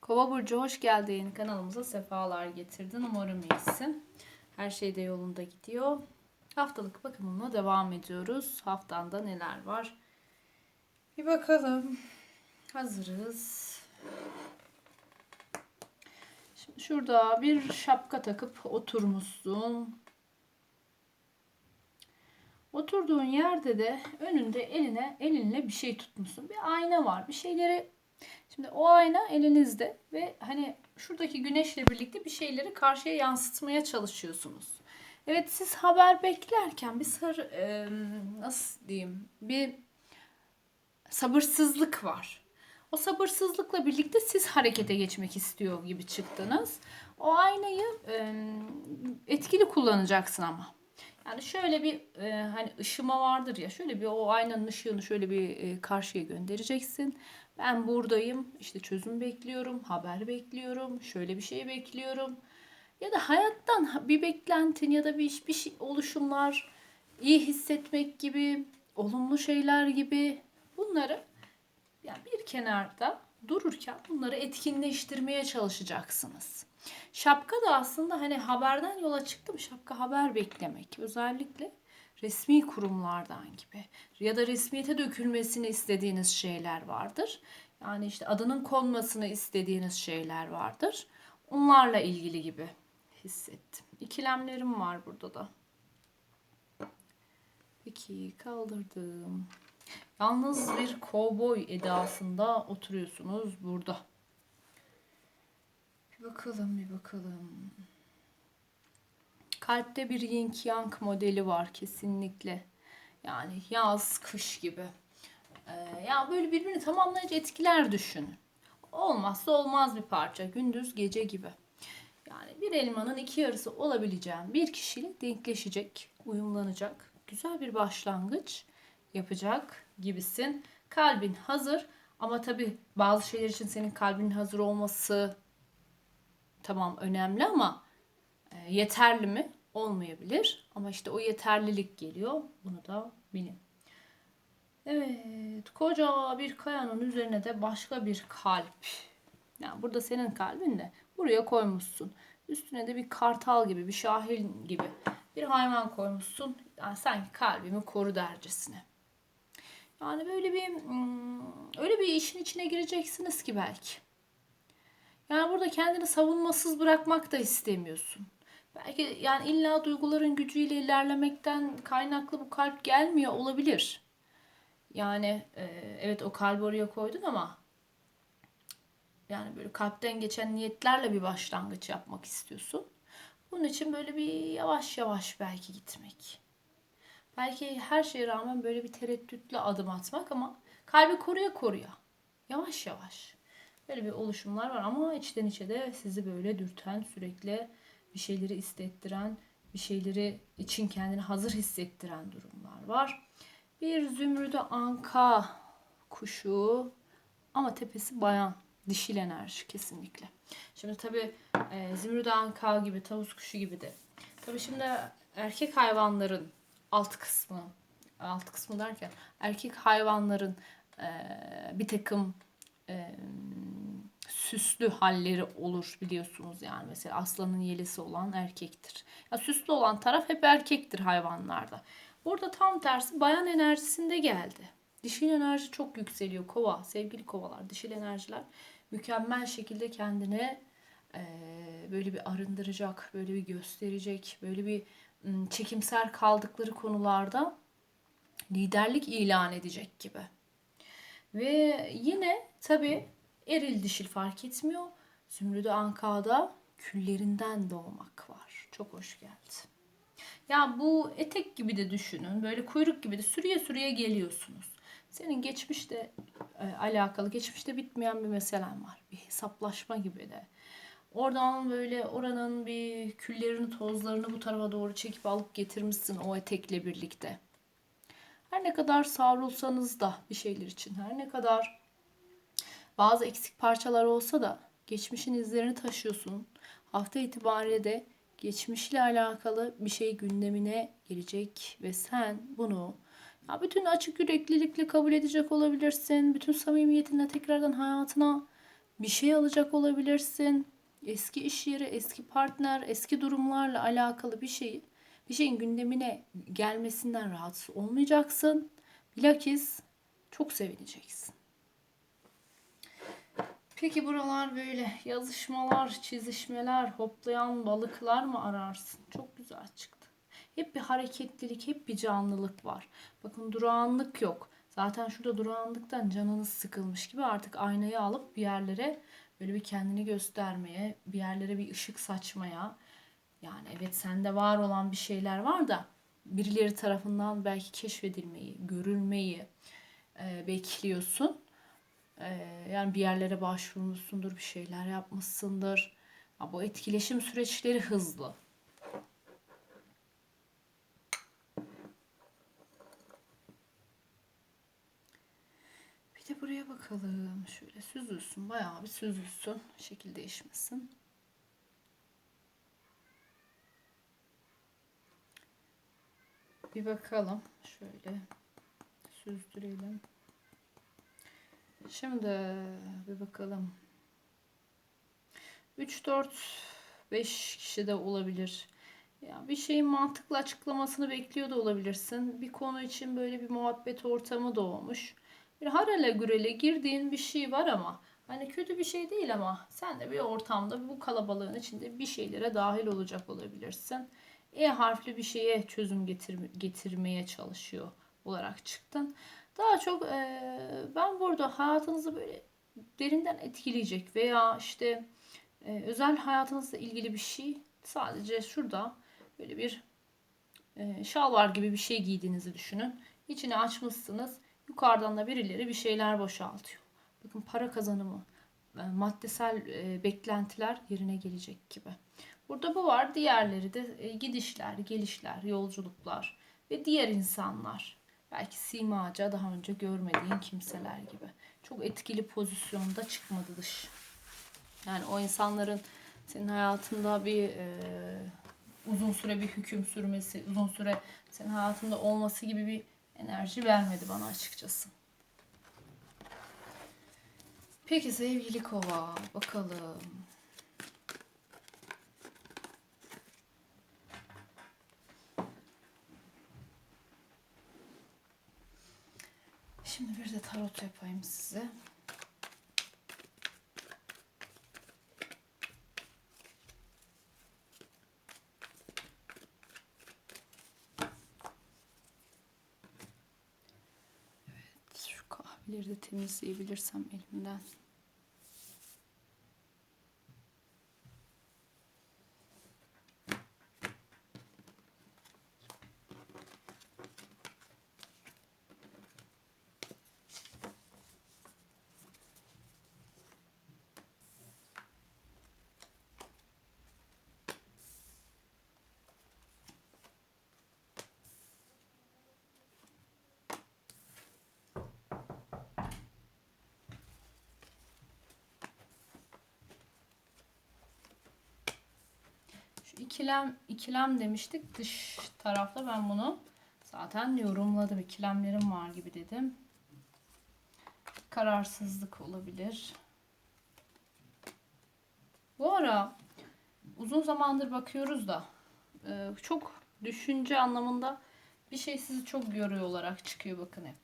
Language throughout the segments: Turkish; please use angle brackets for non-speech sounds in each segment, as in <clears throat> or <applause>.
Kova Burcu hoş geldin. Kanalımıza sefalar getirdin. Umarım iyisin. Her şey de yolunda gidiyor. Haftalık bakımımla devam ediyoruz. Haftanda neler var? Bir bakalım. Hazırız. Şimdi şurada bir şapka takıp oturmuşsun. Oturduğun yerde de önünde eline elinle bir şey tutmuşsun. Bir ayna var. Bir şeyleri Şimdi o ayna elinizde ve hani şuradaki güneşle birlikte bir şeyleri karşıya yansıtmaya çalışıyorsunuz. Evet siz haber beklerken bir sarı e, nasıl diyeyim bir sabırsızlık var. O sabırsızlıkla birlikte siz harekete geçmek istiyor gibi çıktınız. O aynayı e, etkili kullanacaksın ama. Yani şöyle bir e, hani ışıma vardır ya şöyle bir o aynanın ışığını şöyle bir e, karşıya göndereceksin. Ben buradayım işte çözüm bekliyorum, haber bekliyorum, şöyle bir şey bekliyorum. Ya da hayattan bir beklentin ya da bir, bir şey, oluşumlar, iyi hissetmek gibi, olumlu şeyler gibi bunları yani bir kenarda dururken bunları etkinleştirmeye çalışacaksınız. Şapka da aslında hani haberden yola çıktım. Şapka haber beklemek. Özellikle resmi kurumlardan gibi ya da resmiyete dökülmesini istediğiniz şeyler vardır. Yani işte adının konmasını istediğiniz şeyler vardır. Onlarla ilgili gibi hissettim. İkilemlerim var burada da. Peki kaldırdım. Yalnız bir kovboy edasında oturuyorsunuz burada. Bakalım bir bakalım. Kalpte bir yin yang modeli var kesinlikle. Yani yaz, kış gibi. Ee, ya böyle birbirini tamamlayıcı etkiler düşünün. Olmazsa olmaz bir parça. Gündüz gece gibi. Yani bir elmanın iki yarısı olabileceğin bir kişiyle denkleşecek, uyumlanacak. Güzel bir başlangıç yapacak gibisin. Kalbin hazır ama tabi bazı şeyler için senin kalbinin hazır olması tamam önemli ama e, yeterli mi? Olmayabilir. Ama işte o yeterlilik geliyor. Bunu da bilin. Evet. Koca bir kayanın üzerine de başka bir kalp. Yani burada senin kalbin de buraya koymuşsun. Üstüne de bir kartal gibi, bir şahin gibi bir hayvan koymuşsun. Yani sanki kalbimi koru dercesine. Yani böyle bir hmm, öyle bir işin içine gireceksiniz ki belki. Yani burada kendini savunmasız bırakmak da istemiyorsun. Belki yani illa duyguların gücüyle ilerlemekten kaynaklı bu kalp gelmiyor olabilir. Yani e, evet o kalbi oraya koydun ama yani böyle kalpten geçen niyetlerle bir başlangıç yapmak istiyorsun. Bunun için böyle bir yavaş yavaş belki gitmek. Belki her şeye rağmen böyle bir tereddütle adım atmak ama kalbi koruya koruya. Yavaş yavaş. Böyle bir oluşumlar var ama içten içe de sizi böyle dürten, sürekli bir şeyleri istettiren, bir şeyleri için kendini hazır hissettiren durumlar var. Bir zümrüdü anka kuşu ama tepesi bayan. Dişil enerji kesinlikle. Şimdi tabi e, zümrüdü anka gibi, tavus kuşu gibi de. Tabi şimdi erkek hayvanların alt kısmı, alt kısmı derken erkek hayvanların e, bir takım e, süslü halleri olur biliyorsunuz yani mesela aslanın yelisi olan erkektir. Ya süslü olan taraf hep erkektir hayvanlarda. Burada tam tersi bayan enerjisinde geldi. Dişil enerji çok yükseliyor kova sevgili kovalar dişil enerjiler mükemmel şekilde kendine e, böyle bir arındıracak böyle bir gösterecek böyle bir çekimser kaldıkları konularda liderlik ilan edecek gibi. Ve yine tabi eril dişil fark etmiyor. Zümrüdü Anka'da küllerinden doğmak var. Çok hoş geldi. Ya bu etek gibi de düşünün. Böyle kuyruk gibi de sürüye sürüye geliyorsunuz. Senin geçmişte e, alakalı, geçmişte bitmeyen bir meselen var. Bir hesaplaşma gibi de. Oradan böyle oranın bir küllerini, tozlarını bu tarafa doğru çekip alıp getirmişsin o etekle birlikte. Her ne kadar savrulsanız da bir şeyler için, her ne kadar bazı eksik parçalar olsa da geçmişin izlerini taşıyorsun. Hafta itibariyle de geçmişle alakalı bir şey gündemine gelecek ve sen bunu ya bütün açık yüreklilikle kabul edecek olabilirsin. Bütün samimiyetinle tekrardan hayatına bir şey alacak olabilirsin. Eski iş yeri, eski partner, eski durumlarla alakalı bir şeyi, bir şeyin gündemine gelmesinden rahatsız olmayacaksın. Bilakis çok sevineceksin. Peki buralar böyle yazışmalar, çizişmeler, hoplayan balıklar mı ararsın? Çok güzel çıktı. Hep bir hareketlilik, hep bir canlılık var. Bakın durağanlık yok. Zaten şurada durağanlıktan canınız sıkılmış gibi artık aynayı alıp bir yerlere böyle bir kendini göstermeye, bir yerlere bir ışık saçmaya. Yani evet sende var olan bir şeyler var da birileri tarafından belki keşfedilmeyi, görülmeyi e, bekliyorsun. E, yani bir yerlere başvurmuşsundur, bir şeyler yapmışsındır. Ha, bu etkileşim süreçleri hızlı. Bir de buraya bakalım. Şöyle süzülsün. Bayağı bir süzülsün. Şekil değişmesin. Bir bakalım. Şöyle süzdürelim. Şimdi bir bakalım. 3 4 5 kişi de olabilir. Ya bir şeyin mantıklı açıklamasını bekliyor da olabilirsin. Bir konu için böyle bir muhabbet ortamı doğmuş. Bir harale gürele girdiğin bir şey var ama hani kötü bir şey değil ama sen de bir ortamda bu kalabalığın içinde bir şeylere dahil olacak olabilirsin. E harfli bir şeye çözüm getir, getirmeye çalışıyor olarak çıktın. Daha çok e, ben burada hayatınızı böyle derinden etkileyecek veya işte e, özel hayatınızla ilgili bir şey sadece şurada böyle bir e, şalvar gibi bir şey giydiğinizi düşünün. İçini açmışsınız. Yukarıdan da birileri bir şeyler boşaltıyor. Bakın para kazanımı, e, maddesel e, beklentiler yerine gelecek gibi. Burada bu var. Diğerleri de e, gidişler, gelişler, yolculuklar ve diğer insanlar. Belki simaca daha önce görmediğin kimseler gibi. Çok etkili pozisyonda çıkmadı dış. Yani o insanların senin hayatında bir e, uzun süre bir hüküm sürmesi, uzun süre senin hayatında olması gibi bir enerji vermedi bana açıkçası. Peki sevgili kova bakalım. Şimdi bir de tarot yapayım size. Evet, şu kahveleri de temizleyebilirsem elimden. Şu ikilem ikilem demiştik dış tarafta ben bunu zaten yorumladım. İkilemlerim var gibi dedim. Kararsızlık olabilir. Bu ara uzun zamandır bakıyoruz da e, çok düşünce anlamında bir şey sizi çok görüyor olarak çıkıyor bakın hep.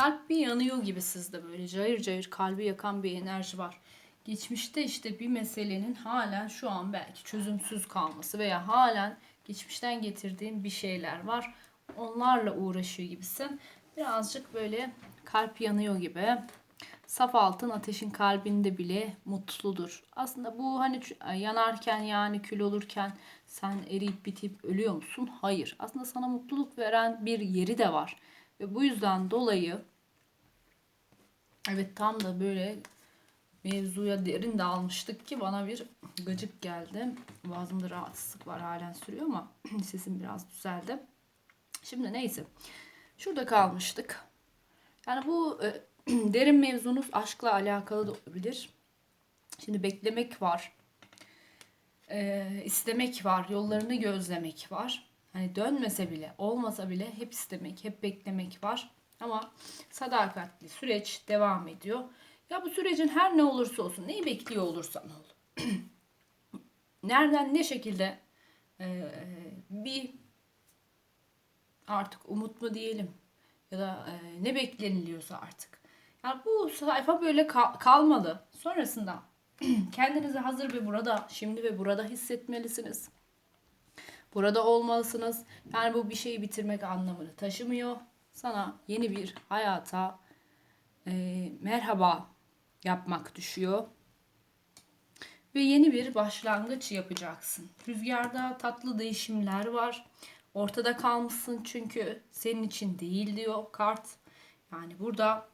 Kalp bir yanıyor gibi sizde böyle cayır cayır kalbi yakan bir enerji var. Geçmişte işte bir meselenin halen şu an belki çözümsüz kalması veya halen geçmişten getirdiğin bir şeyler var. Onlarla uğraşıyor gibisin. Birazcık böyle kalp yanıyor gibi. Saf altın ateşin kalbinde bile mutludur. Aslında bu hani yanarken yani kül olurken sen eriyip bitip ölüyor musun? Hayır. Aslında sana mutluluk veren bir yeri de var. Ve bu yüzden dolayı evet tam da böyle mevzuya derin dalmıştık ki bana bir gıcık geldi. Boğazımda rahatsızlık var halen sürüyor ama <clears throat> sesim biraz düzeldi. Şimdi neyse. Şurada kalmıştık. Yani bu e, <clears throat> derin mevzunuz aşkla alakalı da olabilir. Şimdi beklemek var. E, istemek var. Yollarını gözlemek var. Hani dönmese bile, olmasa bile hep istemek, hep beklemek var. Ama sadakatli süreç devam ediyor. Ya bu sürecin her ne olursa olsun, neyi bekliyor olursan ol. <clears throat> Nereden ne şekilde e, bir artık umut mu diyelim ya da e, ne bekleniliyorsa artık. Yani bu sayfa böyle kal- kalmalı. Sonrasında <clears throat> kendinizi hazır ve burada, şimdi ve burada hissetmelisiniz. Burada olmalısınız. Yani bu bir şeyi bitirmek anlamını taşımıyor. Sana yeni bir hayata e, merhaba yapmak düşüyor. Ve yeni bir başlangıç yapacaksın. Rüzgarda tatlı değişimler var. Ortada kalmışsın çünkü senin için değil diyor kart. Yani burada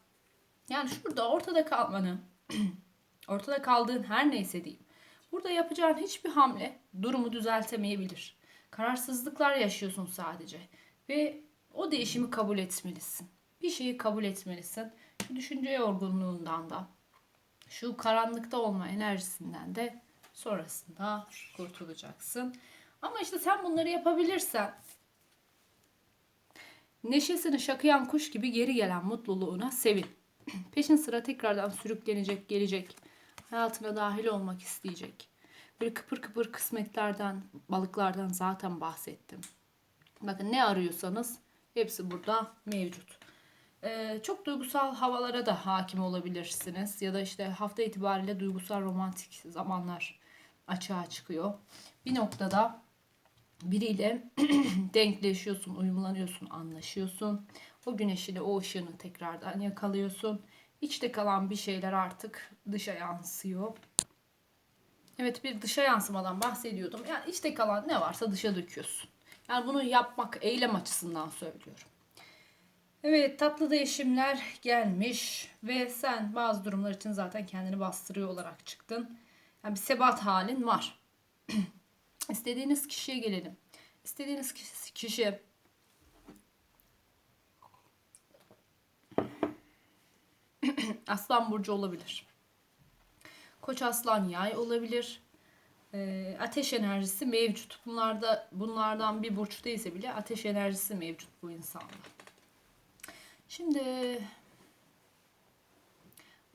yani şurada ortada kalmanı <clears throat> ortada kaldığın her neyse diyeyim. Burada yapacağın hiçbir hamle durumu düzeltemeyebilir. Kararsızlıklar yaşıyorsun sadece ve o değişimi kabul etmelisin. Bir şeyi kabul etmelisin. Şu düşünce yorgunluğundan da şu karanlıkta olma enerjisinden de sonrasında kurtulacaksın. Ama işte sen bunları yapabilirsen neşesini şakıyan kuş gibi geri gelen mutluluğuna sevin. <clears throat> Peşin sıra tekrardan sürüklenecek, gelecek. Hayatına dahil olmak isteyecek. Böyle kıpır kıpır kısmetlerden, balıklardan zaten bahsettim. Bakın ne arıyorsanız hepsi burada mevcut. Ee, çok duygusal havalara da hakim olabilirsiniz. Ya da işte hafta itibariyle duygusal romantik zamanlar açığa çıkıyor. Bir noktada biriyle <clears throat> denkleşiyorsun, uyumlanıyorsun, anlaşıyorsun. O güneşini, o ışığını tekrardan yakalıyorsun. İçte kalan bir şeyler artık dışa yansıyor. Evet bir dışa yansımadan bahsediyordum. Yani içte kalan ne varsa dışa döküyorsun. Yani bunu yapmak eylem açısından söylüyorum. Evet tatlı değişimler gelmiş ve sen bazı durumlar için zaten kendini bastırıyor olarak çıktın. Yani bir sebat halin var. <clears throat> İstediğiniz kişiye gelelim. İstediğiniz kişi, <clears throat> Aslan burcu olabilir. Koç aslan yay olabilir. Ee, ateş enerjisi mevcut. Bunlarda bunlardan bir burç değilse bile ateş enerjisi mevcut bu insanda. Şimdi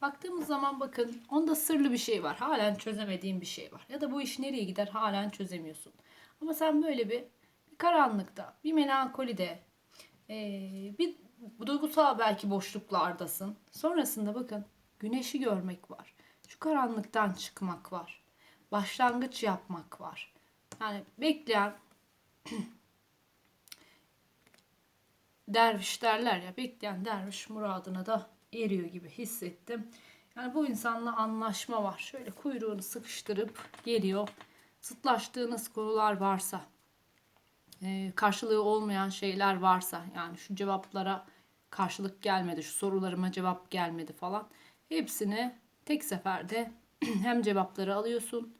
baktığımız zaman bakın onda sırlı bir şey var. Halen çözemediğin bir şey var. Ya da bu iş nereye gider halen çözemiyorsun. Ama sen böyle bir, bir karanlıkta, bir melankolide, ee, bir duygusal belki boşluklardasın. Sonrasında bakın güneşi görmek var. Şu karanlıktan çıkmak var. Başlangıç yapmak var. Yani bekleyen <clears throat> derviş derler ya bekleyen derviş muradına da eriyor gibi hissettim. Yani bu insanla anlaşma var. Şöyle kuyruğunu sıkıştırıp geliyor. Zıtlaştığınız konular varsa, e, karşılığı olmayan şeyler varsa, yani şu cevaplara karşılık gelmedi, şu sorularıma cevap gelmedi falan. Hepsini tek seferde <clears throat> hem cevapları alıyorsun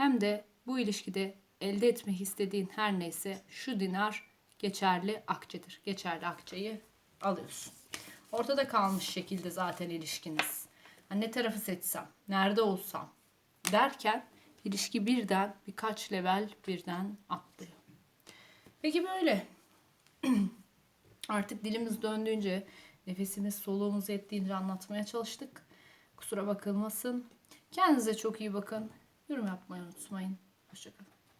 hem de bu ilişkide elde etmek istediğin her neyse şu dinar geçerli akçedir. Geçerli akçeyi alıyorsun. Ortada kalmış şekilde zaten ilişkiniz. Ne tarafı seçsem, nerede olsam derken ilişki birden birkaç level birden atlıyor. Peki böyle <clears throat> artık dilimiz döndüğünce nefesimiz soluğumuz yettiğince anlatmaya çalıştık. Kusura bakılmasın. Kendinize çok iyi bakın. Yorum yapmayı unutmayın. Hoşçakalın.